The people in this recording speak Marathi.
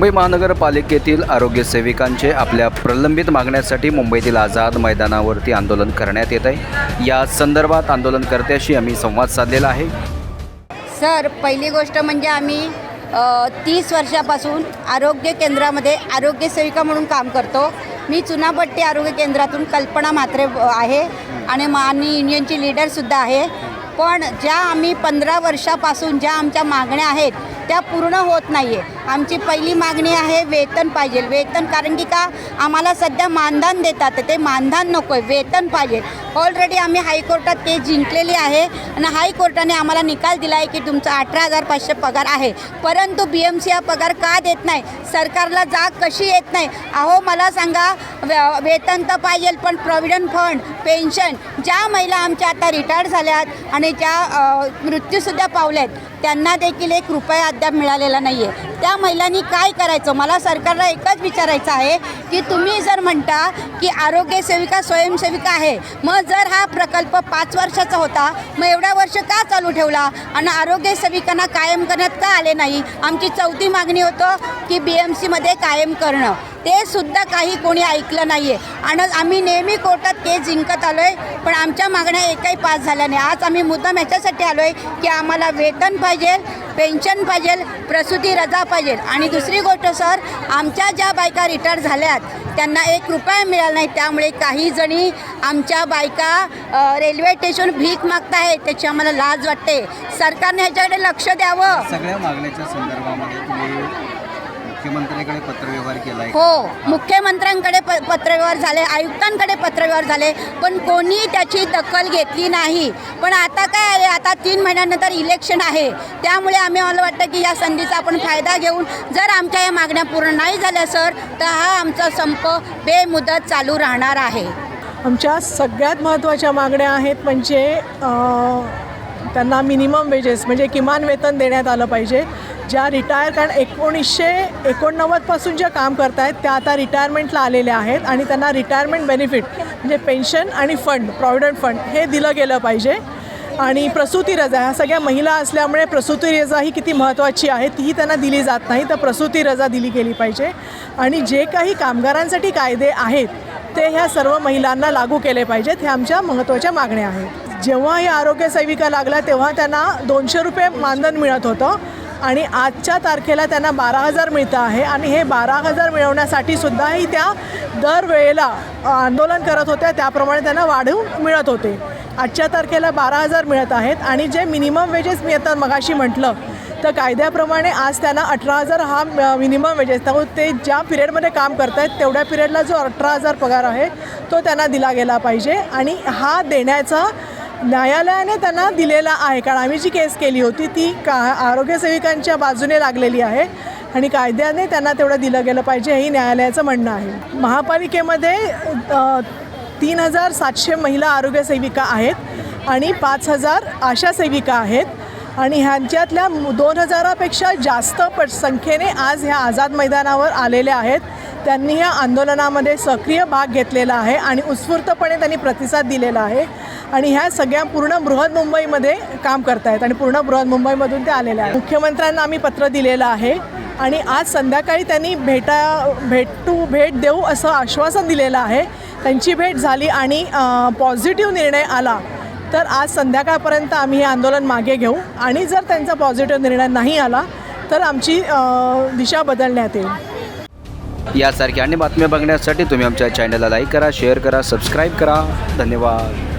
मुंबई महानगरपालिकेतील आरोग्य सेविकांचे आपल्या प्रलंबित मागण्यासाठी मुंबईतील आझाद मैदानावरती आंदोलन करण्यात येत आहे. या संदर्भात आंदोलनकर्त्याशी आम्ही संवाद साधलेला आहे. सर पहिली गोष्ट म्हणजे आम्ही तीस वर्षापासून आरोग्य केंद्रामध्ये आरोग्य सेविका म्हणून काम करतो. मी चुनापट्टी आरोग्य केंद्रातून कल्पना म्हात्रे आहे आणि मानी युनियनची लीडरसुद्धा आहे. पण ज्या आम्ही पंधरा वर्षापासून ज्या आमच्या मागण्या आहेत त्या पूर्ण होत नाही आहे आमची पहिली मागणी आहे वेतन पाहिजे. वेतन कारण की का आम्हाला सध्या मानधन देतात ते मानधन नको आहे वेतन पाहिजे. ऑलरेडी आम्ही हायकोर्टात केस जिंकलेली आहे आणि हायकोर्टाने आम्हाला निकाल दिला आहे की तुमचा अठरा हजार पाचशे पगार आहे. परंतु बी एम सी हा पगार का देत नाही? सरकारला जाग कशी येत नाही? अहो मला सांगा वेतन तर पाहिजे पण प्रॉव्हिडंट फंड पेन्शन ज्या महिला आमच्या आता रिटायर्ड झाल्या आहेत आणि ज्या मृत्यूसुद्धा पावल्या आहेत त्यांना देखील एक रुपया अद्याप मिळालेला नाही आहे त्या महिलांनी काय करायचं? मला सरकारला एकच विचारायचं आहे की तुम्ही जर म्हणता की आरोग्य सेविका स्वयंसेविका आहे मग जर हा प्रकल्प पाच वर्षाचा होता मग एवढ्या वर्ष का चालू ठेवला? आणि आरोग्य सेविकांना कायम करण्यात का आले नाही? आमची चौथी मागणी होतं की बी एम सीमध्ये कायम करणं. ते सुद्धा काही कोणी ऐकलं नाही आहे आणि आम्ही नेहमी कोर्टात केस जिंकत आलो आहे पण आमच्या मागण्या एकही पास झाल्या नाही. आज आम्ही मुद्दाम ह्याच्यासाठी आलो आहे की आम्हाला वेतन पाहिजे पेन्शन पाहिजे प्रसूती रजा पाहिजे. आणि दुसरी गोष्ट सर आमच्या ज्या बायका रिटायर झाल्यात त्यांना एक रुपया मिळाला नाही. त्यामुळे काही जणी आमच्या बायका रेल्वे स्टेशन भीक मागतायत त्याची आम्हाला लाज वाटते. सरकारने ह्याच्याकडे लक्ष द्यावं. सगळ्या मागण्याच्या संदर्भामध्ये तुम्ही मुख्यमंत्र्यांकडे पत्रव्यवहार केला आहे हो मुख्यमंत्र्यांकडे प पत्रव्यवहार झाले आयुक्तांकडे पत्रव्यवहार झाले पण कोणी त्याची दखल घेतली नाही. पण आता काय आहे आता तीन महिन्यानंतर इलेक्शन आहे. त्यामुळे आम्ही मला वाटतं की या संधीचा आपण फायदा घेऊन जर आमच्या या मागण्या पूर्ण नाही झाल्या सर तर हा आमचा संप बेमुदत चालू राहणार आहे. आमच्या सगळ्यात महत्त्वाच्या मागण्या आहेत म्हणजे त्यांना मिनिमम वेजेस म्हणजे किमान वेतन देण्यात आलं पाहिजे. ज्या रिटायर कारण एकोणीसशे एकोणनव्वदपासून ज्या काम करत आहेत त्या आता रिटायरमेंटला आलेल्या आहेत आणि त्यांना रिटायरमेंट बेनिफिट म्हणजे पेन्शन आणि फंड प्रॉव्हिडंट फंड हे दिलं गेलं पाहिजे. आणि प्रसूती रजा ह्या सगळ्या महिला असल्यामुळे प्रसूती रजा ही किती महत्त्वाची आहे तीही त्यांना दिली जात नाही तर प्रसूती रजा दिली गेली पाहिजे. आणि जे काही कामगारांसाठी कायदे आहेत ते ह्या सर्व महिलांना लागू केले पाहिजेत ह्या आमच्या महत्त्वाच्या मागण्या आहेत. जेव्हा ही आरोग्य सेविका लागल्या तेव्हा त्यांना दोनशे रुपये मानधन मिळत होतं. आणि आजच्या तारखेला त्यांना बारा हजार मिळतं आहे. आणि हे बारा हजार मिळवण्यासाठी सुद्धाही त्या दरवेळेला आंदोलन करत होत्या. त्याप्रमाणे त्यांना वाढवून मिळत होते. आजच्या तारखेला बारा हजार मिळत आहेत. आणि जे मिनिमम वेजेस मिळतात मगाशी म्हटलं तर कायद्याप्रमाणे आज त्यांना अठरा हजार हा मिनिमम वेजेस त्यामुळे ते ज्या पिरियडमध्ये काम करत आहेत तेवढ्या पिरियडला जो अठरा हजार पगार आहे तो त्यांना दिला गेला पाहिजे. आणि हा देण्याचा न्यायालयाने त्यांना दिलेला आहे. कारण आम्ही जी केस केली होती ती का आरोग्यसेविकांच्या बाजूने लागलेली आहे आणि कायद्याने त्यांना तेवढं दिलं गेलं पाहिजे हेही न्यायालयाचं म्हणणं आहे. महापालिकेमध्ये तीन हजार सातशे महिला आरोग्य सेविका आहेत आणि पाच हजार आशा सेविका आहेत. आणि ह्यांच्यातल्या दोन हजारापेक्षा जास्त प संख्येने आज ह्या आझाद मैदानावर आलेल्या आहेत. त्यांनी ह्या आंदोलनामध्ये सक्रिय भाग घेतलेला आहे आणि उत्स्फूर्तपणे त्यांनी प्रतिसाद दिलेला आहे. आणि ह्या सगळ्या पूर्ण बृहद मुंबईमध्ये काम करतायत आणि पूर्ण बृहद मुंबईमधून ते आलेले आहेत. मुख्यमंत्र्यांना आम्ही पत्र दिलेलं आहे आणि आज संध्याकाळी त्यांनी भेटा भेटू भेट देऊ असं आश्वासन दिलेलं आहे. त्यांची भेट झाली आणि पॉझिटिव्ह निर्णय आला तर आज संध्याकाळपर्यंत आम्ही हे आंदोलन मागे घेऊ. आणि जर त्यांचा पॉझिटिव्ह निर्णय नाही आला तर आमची दिशा बदलण्यात येईल. यासारख्या अन्य बातम्या बघण्यासाठी तुम्ही आमच्या चॅनलला लाईक करा शेअर करा सबस्क्राईब करा. धन्यवाद.